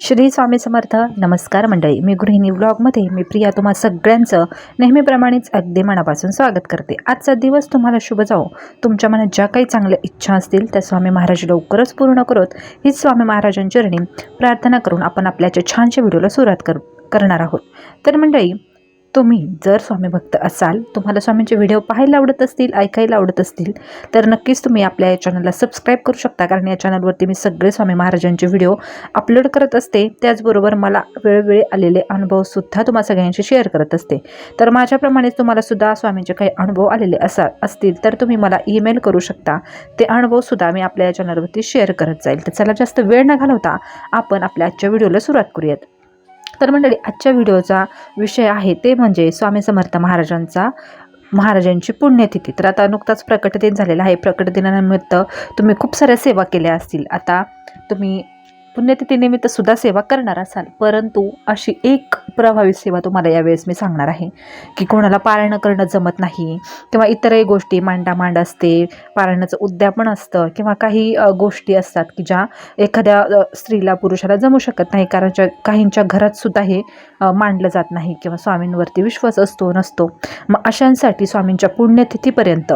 श्री स्वामी समर्थ. नमस्कार मंडळी. मी गृहिणी ब्लॉगमध्ये मी प्रिया. तुम्हा सगळ्यांचं नेहमीप्रमाणेच अगदी मनापासून स्वागत करते. आजचा दिवस तुम्हाला शुभ जाओ तुमच्या मनात ज्या काही चांगल्या इच्छा असतील त्या स्वामी महाराज लवकरच पूर्ण करोत. हीच स्वामी महाराजांची रणी प्रार्थना करून आपण आपल्याच्या छानशा व्हिडिओला सुरुवात कर करणार आहोत. तर मंडळी तुम्ही जर स्वामी भक्त असाल तुम्हाला स्वामींचे व्हिडिओ पाहायला आवडत असतील ऐकायला आवडत असतील तर नक्कीच तुम्ही आपल्या या चॅनलला सबस्क्राईब करू शकता. कारण या चॅनलवरती मी सगळे स्वामी महाराजांचे व्हिडिओ अपलोड करत असते. त्याचबरोबर मला वेळोवेळी आलेले अनुभवसुद्धा तुम्हा सगळ्यांशी शेअर करत असते. तर माझ्याप्रमाणेच तुम्हाला सुद्धा स्वामींचे काही अनुभव आलेले असा असतील तर तुम्ही मला ईमेल करू शकता. ते अनुभवसुद्धा मी आपल्या या चॅनलवरती शेअर करत जाईल. तर चला जास्त वेळ न घालवता आपण आपल्या आजच्या व्हिडिओला सुरुवात करूयात. तर मंडळी आजच्या व्हिडिओचा विषय आहे ते म्हणजे स्वामी समर्थ महाराजांचा महाराजांची पुण्यतिथी. तर आता नुकताच प्रकटदिन झालेला आहे. प्रकटदिनानिमित्त तुम्ही खूप साऱ्या सेवा केल्या असतील. आता तुम्ही पुण्यतिथीनिमित्त सुद्धा सेवा करणार असाल. परंतु अशी एक प्रभावी सेवा तुम्हाला यावेळेस मी सांगणार आहे की कोणाला पारायण करणं जमत नाही किंवा इतरही गोष्टी मांडा मांड असते पारायणाचं उद्यापन असतं किंवा काही गोष्टी असतात की ज्या एखाद्या स्त्रीला पुरुषाला जमू शकत नाही कारण ज्या काहींच्या घरात सुद्धा हे मांडलं जात नाही किंवा स्वामींवरती विश्वास असतो नसतो. मग अशांसाठी स्वामींच्या पुण्यतिथीपर्यंत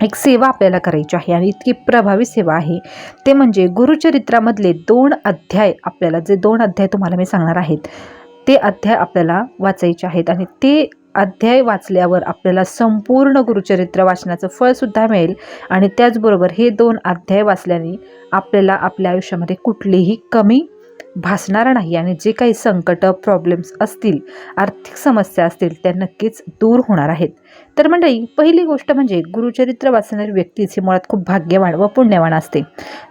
एक सेवा आपल्याला करायची आहे आणि इतकी प्रभावी सेवा आहे. ते म्हणजे गुरुचरित्रामधले दोन अध्याय आपल्याला जे दोन अध्याय तुम्हाला मी सांगणार आहेत ते अध्याय आपल्याला वाचायचे आहेत आणि ते अध्याय वाचल्यावर आपल्याला संपूर्ण गुरुचरित्र वाचनाचं फळसुद्धा मिळेल आणि त्याचबरोबर हे दोन अध्याय वाचल्याने आपल्याला आपल्या आयुष्यामध्ये कुठलीही कमी भासणार नाही आणि जे काही संकट प्रॉब्लेम्स असतील आर्थिक समस्या असतील त्या नक्कीच दूर होणार आहेत. तर मंडळी पहिली गोष्ट म्हणजे गुरुचरित्र वाचणारी व्यक्तीची मुळात खूप भाग्यवान व पुण्यवान असते.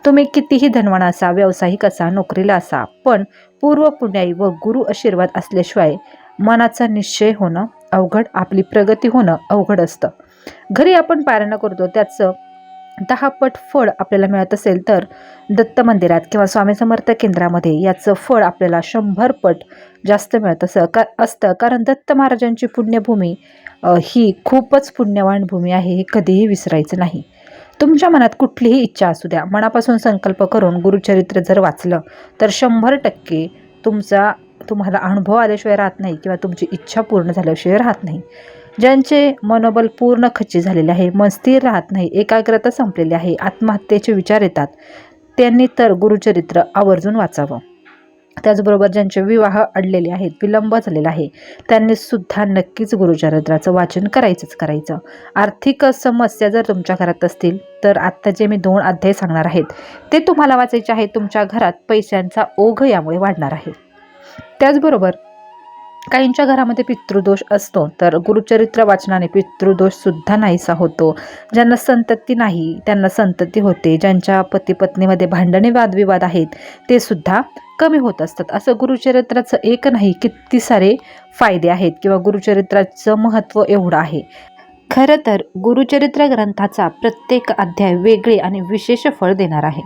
तुम्ही कितीही धनवान असा व्यावसायिक असा नोकरीला असा पण पूर्व पुण्याई व गुरु आशीर्वाद असल्याशिवाय मनाचा निश्चय होणं अवघड आपली प्रगती होणं अवघड असतं. घरी आपण पारणं करतो त्याचं दहा पट फळ आपल्याला मिळत असेल तर दत्त मंदिरात किंवा स्वामी समर्थ केंद्रामध्ये याचं फळ आपल्याला शंभर पट जास्त मिळत असं का असतं. कारण दत्त महाराजांची पुण्यभूमी ही खूपच पुण्यवान भूमी आहे हे कधीही विसरायचं नाही. तुमच्या मनात कुठलीही इच्छा असू द्या. मनापासून संकल्प करून गुरुचरित्र जर वाचलं तर शंभर टक्के तुमचा तुम्हाला अनुभव आल्याशिवाय राहत नाही किंवा तुमची इच्छा पूर्ण झाल्याशिवाय राहत नाही. ज्यांचे मनोबल पूर्ण खच्ची झालेले आहे मन स्थिर राहत नाही एकाग्रता संपलेली आहे आत्महत्येचे विचार येतात. त्यांनी तर गुरुचरित्र आवर्जून वाचावं. त्याचबरोबर ज्यांचे विवाह अडलेले आहेत विलंब झालेला आहे त्यांनी सुद्धा नक्कीच गुरुचरित्राचं वाचन करायचंच करायचं. आर्थिक समस्या जर तुमच्या घरात असतील तर आत्ता जे मी दोन अध्याय सांगणार आहेत ते तुम्हाला वाचायचे आहे. तुमच्या घरात पैशांचा ओघ यामुळे वाढणार आहे. त्याचबरोबर काहींच्या घरामध्ये पितृदोष असतो तर गुरुचरित्र वाचनाने पितृदोष सुद्धा नाहीसा होतो. ज्यांना संतती नाही त्यांना संतती होते. ज्यांच्या पती पत्नीमध्ये भांडणे वादविवाद आहेत ते सुद्धा कमी होत असतात. असं गुरुचरित्राचं एक नाही किती सारे फायदे आहेत किंवा गुरुचरित्राचं महत्त्व एवढं आहे. खरं तर गुरुचरित्र ग्रंथाचा प्रत्येक अध्याय वेगळे आणि विशेष फळ देणार आहे.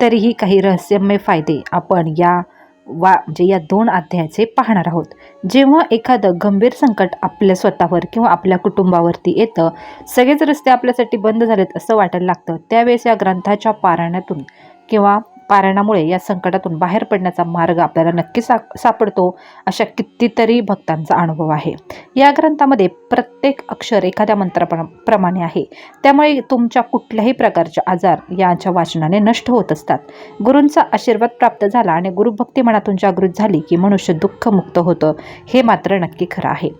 तरीही काही रहस्यमय फायदे आपण या वा म्हणजे या दोन अध्यायाचे पाहणार आहोत. जेव्हा एखादं गंभीर संकट आपल्या स्वतःवर किंवा आपल्या कुटुंबावरती येतं सगळेच रस्ते आपल्यासाठी बंद झालेत असं वाटायला लागतं त्यावेळेस या ग्रंथाच्या पारायणातून किंवा पारायणामुळे या संकटातून बाहेर पडण्याचा मार्ग आपल्याला नक्की सा सापडतो अशा कितीतरी भक्तांचा अनुभव आहे. या ग्रंथामध्ये प्रत्येक अक्षर एखाद्या मंत्राप्रमाणे आहे. त्यामुळे तुमच्या कुठल्याही प्रकारचे आजार याच्या वाचनाने नष्ट होत असतात. गुरूंचा आशीर्वाद प्राप्त झाला आणि गुरुभक्ती मनातून जागृत झाली की मनुष्य दुःखमुक्त होतं हे मात्र नक्की खरं आहे.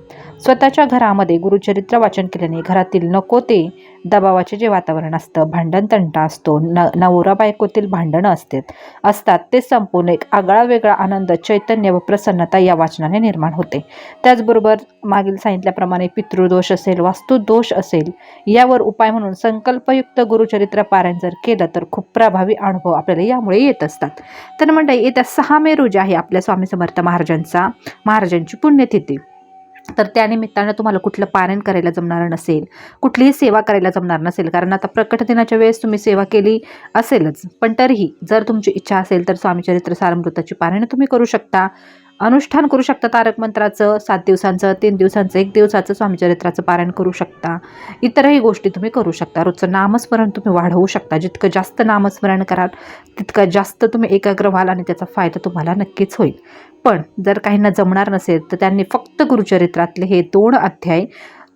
स्वतःच्या घरामध्ये गुरुचरित्र वाचन केल्याने घरातील नको ते दबावाचे जे वातावरण असतं भांडण तंटा असतो न नवरा बायकोतील भांडणं असतात असतात ते संपूर्ण एक आगळा वेगळा आनंद चैतन्य व प्रसन्नता या वाचनाने निर्माण होते. त्याचबरोबर मागील सांगितल्याप्रमाणे पितृदोष असेल वास्तुदोष असेल यावर उपाय म्हणून संकल्पयुक्त गुरुचरित्र पारायण जर केलं तर खूप प्रभावी अनुभव आपल्याला यामुळे येत असतात. तर मंडळी येत्या सहा मे रोजी आहे आपल्या स्वामी समर्थ महाराजांचा महाराजांची पुण्यतिथी. तर त्यानिमित्तानं तुम्हाला कुठलं पारायण करायला जमणार नसेल कुठलीही सेवा करायला जमणार नसेल कारण आता प्रकट दिनाच्या वेळेस तुम्ही सेवा केली असेलच. पण तरीही जर तुमची इच्छा असेल तर स्वामीचरित्र सारमृताची पारायणं तुम्ही करू शकता. अनुष्ठान करू शकता तारक मंत्राचं सात दिवसांचं तीन दिवसांचं एक दिवसाचं स्वामीचरित्राचं पारायण करू शकता. इतरही गोष्टी तुम्ही करू शकता. रोजचं नामस्मरण तुम्ही वाढवू शकता. जितकं जास्त नामस्मरण कराल तितकं जास्त तुम्ही एकाग्र व्हाल आणि त्याचा फायदा तुम्हाला नक्कीच होईल. पण जर काहींना जमणार नसेल तर त्यांनी फक्त गुरुचरित्रातले हे दोन अध्याय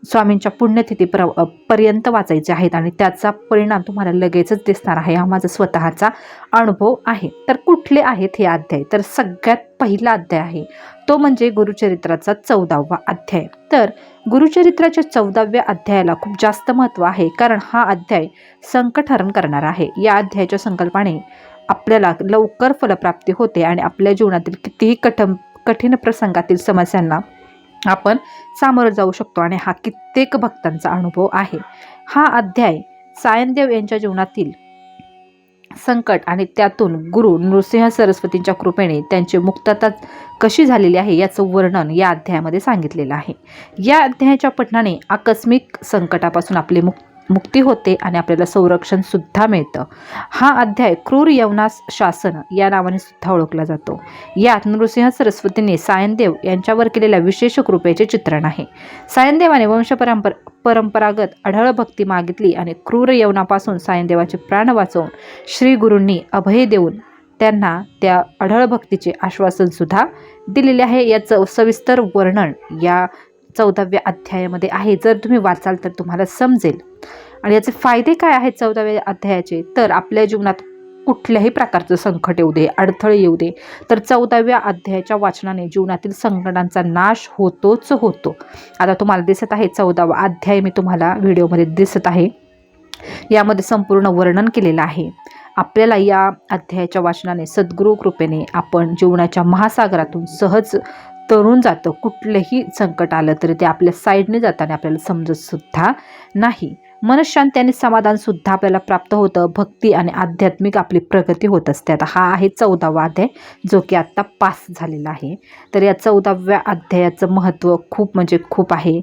स्वामींच्या पुण्यतिथी प्र पर्यंत वाचायचे आहेत आणि त्याचा परिणाम तुम्हाला लगेचच दिसणार आहे. हा माझा स्वतःचा अनुभव आहे. तर कुठले आहेत हे अध्याय? तर सगळ्यात पहिला अध्याय आहे. तो म्हणजे गुरुचरित्राचा चौदावा अध्याय. तर गुरुचरित्राच्या चौदाव्या अध्यायाला खूप जास्त महत्त्व आहे कारण हा अध्याय संकटहरण करणार आहे. या अध्यायाच्या संकल्पाने आपल्याला लवकर फलप्राप्ती होते आणि आपल्या जीवनातील कितीही कठम कठीण प्रसंगातील समस्यांना आपण सामोरं जाऊ शकतो आणि हा कित्येक भक्तांचा अनुभव आहे. हा अध्याय सायनदेव यांच्या जीवनातील संकट आणि त्यातून गुरु नृसिंह सरस्वतींच्या कृपेने त्यांची मुक्तता कशी झालेली आहे याचं वर्णन या अध्यायामध्ये सांगितलेलं आहे. या अध्यायाच्या पठणाने आकस्मिक संकटापासून आपले मुक्त मुक्ती होते आणि आपल्याला संरक्षणसुद्धा मिळतं. हा अध्याय क्रूर यवनास शासन या नावाने सुद्धा ओळखला जातो. यात नृसिंह सरस्वतीने सायनदेव यांच्यावर केलेल्या विशेष कृपेचे चित्रण आहे. सायनदेवाने वंशपरंपर परंपरागत अढळ भक्ती मागितली आणि क्रूर यवनापासून सायनदेवाचे प्राण वाचवून श्री गुरूंनी अभय देऊन त्यांना त्या अढळ भक्तीचे आश्वासनसुद्धा दिलेले आहे. याचं सविस्तर वर्णन या चौदाव्या अध्यायामध्ये आहे. जर तुम्ही वाचाल तर तुम्हाला समजेल. आणि याचे फायदे काय आहेत चौदाव्या अध्यायाचे? तर आपल्या जीवनात कुठल्याही प्रकारचं संकट येऊ दे अडथळे येऊ दे तर चौदाव्या अध्यायाच्या वाचनाने जीवनातील संकटांचा नाश होतोच होतो. आता तुम्हाला दिसत आहे चौदावा अध्याय मी तुम्हाला व्हिडिओमध्ये दिसत आहे. यामध्ये संपूर्ण वर्णन केलेलं आहे. आपल्याला या अध्यायाच्या वाचनाने सद्गुरू कृपेने आपण जीवनाच्या महासागरातून सहज तरून जातं. कुठलंही संकट आलं तरी ते आपल्या साईडने जाताना आपल्याला समजतसुद्धा नाही. मनशांती आणि समाधानसुद्धा आपल्याला प्राप्त होतं. भक्ती आणि आध्यात्मिक आपली प्रगती होत असते. आता हा आहे चौदावा अध्याय जो की आत्ता पास झालेला आहे. तर या चौदाव्या अध्यायाचं महत्त्व खूप म्हणजे खूप आहे.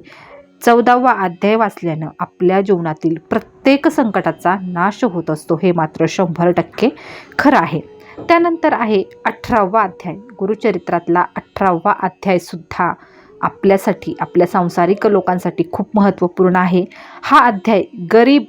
चौदावा अध्याय वाचल्यानं आपल्या जीवनातील प्रत्येक संकटाचा नाश होत असतो. हे मात्र शंभर टक्के खरं आहे. त्यानंतर आहे अठरावा अध्याय. गुरुचरित्रातला अठरावा अध्यायसुद्धा आपल्यासाठी आपल्या सांसारिक लोकांसाठी खूप महत्त्वपूर्ण आहे. हा अध्याय गरीब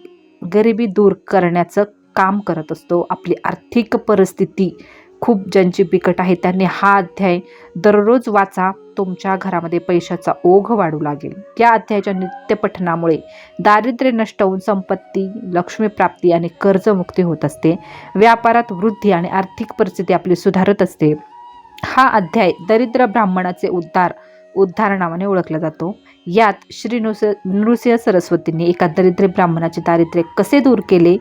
गरिबी दूर करण्याचं काम करत असतो. आपली आर्थिक परिस्थिती खूप ज्यांची बिकट आहे त्यांनी हा अध्याय दररोज वाचा तुमच्या घरामध्ये पैशाचा ओघ वाढू लागेल. या अध्यायाच्या नित्यपठनामुळे दारिद्र्य नष्ट होऊन संपत्ती लक्ष्मीप्राप्ती आणि कर्जमुक्ती होत असते. व्यापारात वृद्धी आणि आर्थिक परिस्थिती आपली सुधारत असते. हा अध्याय दरिद्र ब्राह्मणाचे उद्धार उद्धार नावाने ओळखला जातो. यात श्री नृस नृसिंह सरस्वतींनी एका दरिद्र ब्राह्मणाचे दारिद्र्य कसे दूर केले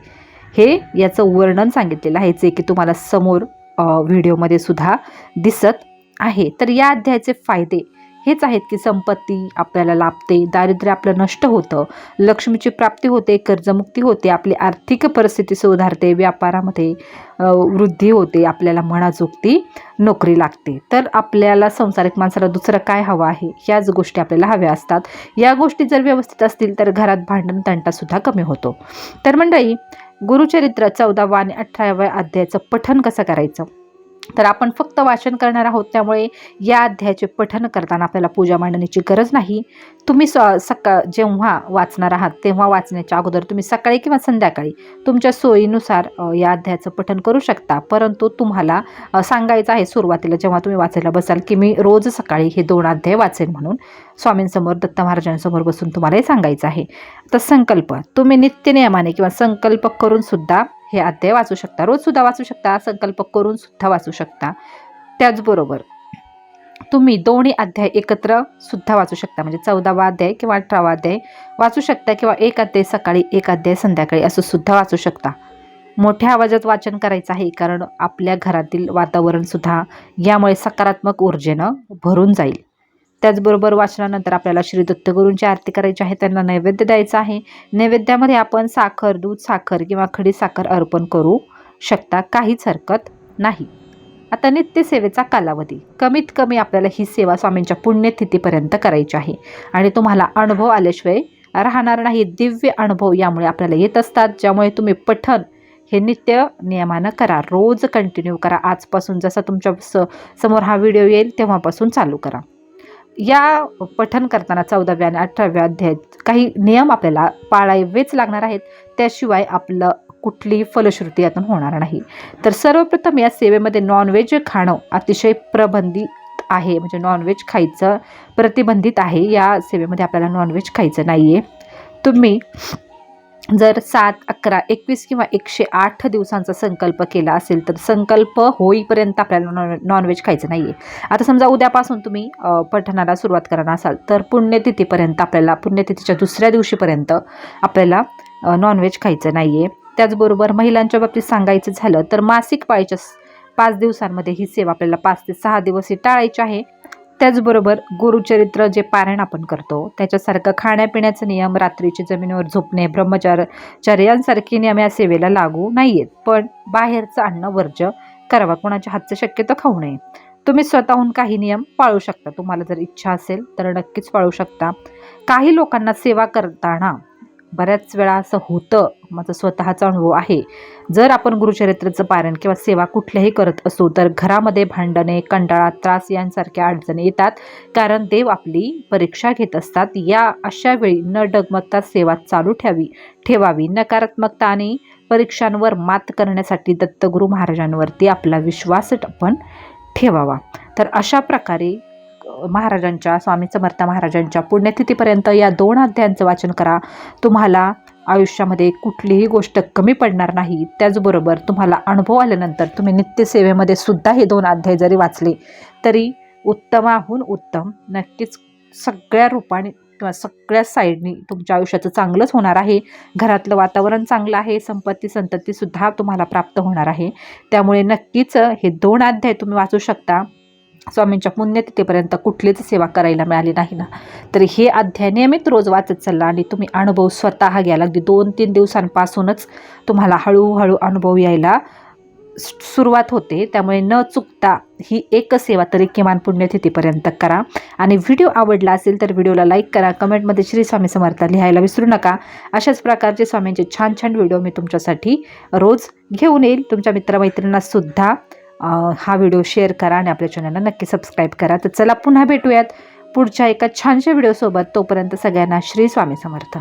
हे याचं वर्णन सांगितलेलं आहे. जे की तुम्हाला समोर व्हिडिओमध्ये सुद्धा दिसत आहे. तर या अध्यायाचे फायदे हेच आहेत की संपत्ती आपल्याला लाभते दारिद्र्य आपलं नष्ट होतं लक्ष्मीची प्राप्ती होते कर्जमुक्ती होते आपली आर्थिक परिस्थिती सुधारते व्यापारामध्ये वृद्धी होते आपल्याला मनाजोगती नोकरी लागते. तर आपल्याला संसारिक माणसाला दुसरं काय हवं आहे? ह्याच गोष्टी आपल्याला हव्या असतात. या गोष्टी जर व्यवस्थित असतील तर घरात भांडण तंटासुद्धा कमी होतो. तर मंडळी गुरुचरित्र चौदावा आणि अठराव्या अध्यायाचं पठन कसं करायचं? तर आपण फक्त वाचन करणार आहोत. त्यामुळे या अध्यायाचे पठन करताना आपल्याला पूजा मांडण्याची गरज नाही. तुम्ही स सकाळ जेव्हा वाचणार आहात तेव्हा वाचण्याच्या अगोदर तुम्ही सकाळी किंवा संध्याकाळी तुमच्या सोयीनुसार या अध्यायाचं पठन करू शकता. परंतु तुम्हाला सांगायचं आहे सुरुवातीला जेव्हा तुम्ही वाचायला बसाल की मी रोज सकाळी हे दोन अध्याय वाचेन म्हणून. स्वामींसमोर दत्त महाराजांसमोर बसून तुम्हाला हे सांगायचं आहे. तर संकल्प. तुम्ही नित्यनियमाने किंवा संकल्प करून सुद्धा हे अध्याय वाचू शकता. रोजसुद्धा वाचू शकता. संकल्प करून सुद्धा वाचू शकता. त्याचबरोबर तुम्ही दोन्ही अध्याय एकत्र सुद्धा वाचू शकता. म्हणजे चौदावा अध्याय किंवा अठरावा अध्याय वाचू शकता किंवा एक अध्याय सकाळी एक अध्याय संध्याकाळी असं सुद्धा वाचू शकता. मोठ्या आवाजात वाचन करायचं आहे कारण आपल्या घरातील वातावरणसुद्धा यामुळे सकारात्मक ऊर्जेनं भरून जाईल. त्याचबरोबर वाचनानंतर आपल्याला श्री दत्तगुरूंची आरती करायची आहे त्यांना नैवेद्य द्यायचा आहे. नैवेद्यामध्ये आपण साखर दूध साखर किंवा खडी साखर अर्पण करू शकता काहीच हरकत नाही. आता नित्यसेवेचा कालावधी. कमीत कमी आपल्याला ही सेवा स्वामींच्या पुण्यतिथीपर्यंत करायची आहे. आणि तुम्हाला अनुभव आल्याशिवाय राहणार नाही. दिव्य अनुभव यामुळे आपल्याला येत असतात ज्यामुळे तुम्ही पठण हे नित्य नियमानं करा. रोज कंटिन्यू करा. आजपासून जसा तुमच्या स समोर हा व्हिडिओ येईल तेव्हापासून चालू करा. या पठन करताना चौदाव्या आणि अठराव्या अध्यायात काही नियम आपल्याला पाळावेच लागणार आहेत. त्याशिवाय आपलं कुठली फलश्रुती यातून होणार नाही. तर सर्वप्रथम या सेवेमध्ये नॉनव्हेज खाणं अतिशय प्रबंधित आहे. म्हणजे नॉनव्हेज खायचं प्रतिबंधित आहे. या सेवेमध्ये आपल्याला नॉनव्हेज खायचं नाही आहे तुम्ही जर सात अकरा एकवीस किंवा एकशे आठ दिवसांचा संकल्प केला असेल तर संकल्प होईपर्यंत आपल्याला नॉन नॉनव्हेज खायचं नाही आहे आता समजा उद्यापासून तुम्ही पठणाला सुरुवात करणार असाल तर पुण्यतिथीपर्यंत आपल्याला पुण्यतिथीच्या दुसऱ्या दिवशीपर्यंत आपल्याला नॉनव्हेज खायचं नाही आहे त्याचबरोबर महिलांच्या बाबतीत सांगायचं झालं तर मासिक पाळीच्या पाच दिवसांमध्ये ही सेवा आपल्याला पाच ते सहा दिवस ही टाळायची आहे. त्याचबरोबर गुरुचरित्र जे पारायण आपण करतो त्याच्यासारखं खाण्यापिण्याचे नियम रात्रीची जमिनीवर झोपणे ब्रह्मचार्य नियम या सेवेला लागू नाही आहेत पण बाहेरचं अन्न वर्ज्य करावा कोणाच्या हातचं शक्यतो खाऊ नये. तुम्ही स्वतःहून काही नियम पाळू शकता. तुम्हाला जर इच्छा असेल तर नक्कीच पाळू शकता. काही लोकांना सेवा करताना बऱ्याच वेळा असं होतं माझा स्वतःचा अनुभव आहे. जर आपण गुरुचरित्राचं पारण किंवा सेवा कुठल्याही करत असू तर घरामध्ये भांडणे कंटाळा त्रास यांसारख्या अडचणी येतात. कारण देव आपली परीक्षा घेत असतात. या अशा वेळी न डगमगता सेवा चालू ठेवावी ठेवावी. नकारात्मकता आणि परीक्षांवर मात करण्यासाठी दत्तगुरू महाराजांवरती आपला विश्वास आपण ठेवावा. तर अशा प्रकारे महाराजांच्या स्वामी समर्थ महाराजांच्या पुण्यतिथीपर्यंत या दोन अध्यायांचं वाचन करा. तुम्हाला आयुष्यामध्ये कुठलीही गोष्ट कमी पडणार नाही. त्याचबरोबर तुम्हाला अनुभव आल्यानंतर तुम्ही नित्यसेवेमध्ये सुद्धा हे दोन अध्याय जरी वाचले तरी उत्तमाहून उत्तम नक्कीच सगळ्या रूपाने किंवा सगळ्या साईडनी तुमच्या आयुष्याचं चांगलंच होणार आहे. घरातलं वातावरण चांगलं आहे संपत्ती संततीसुद्धा तुम्हाला प्राप्त होणार आहे. त्यामुळे नक्कीच हे दोन अध्याय तुम्ही वाचू शकता. स्वामींच्या पुण्यतिथीपर्यंत कुठलीच सेवा करायला मिळाली नाही ना. तर हे अध्याय नियमित रोज वाचत चालला आणि तुम्ही अनुभव स्वतः घ्यायला अगदी दोन तीन दिवसांपासूनच तुम्हाला हळूहळू अनुभव यायला सुरुवात होते. त्यामुळे न चुकता ही एक सेवा तरी किमान पुण्यतिथीपर्यंत करा. आणि व्हिडिओ आवडला असेल तर व्हिडिओला लाईक करा. कमेंटमध्ये श्री स्वामी समर्थ लिहायला विसरू नका. अशाच प्रकारचे स्वामींचे छान छान व्हिडिओ मी तुमच्यासाठी रोज घेऊन येईल. तुमच्या मित्रमैत्रिणींनासुद्धा हा व्हिडिओ शेअर करा आणि आपल्या चॅनलला नक्की सबस्क्राईब करा. तर चला पुन्हा भेटूयात पुढच्या एका छानशा व्हिडिओसोबत. तोपर्यंत सगळ्यांना श्री स्वामी समर्थ.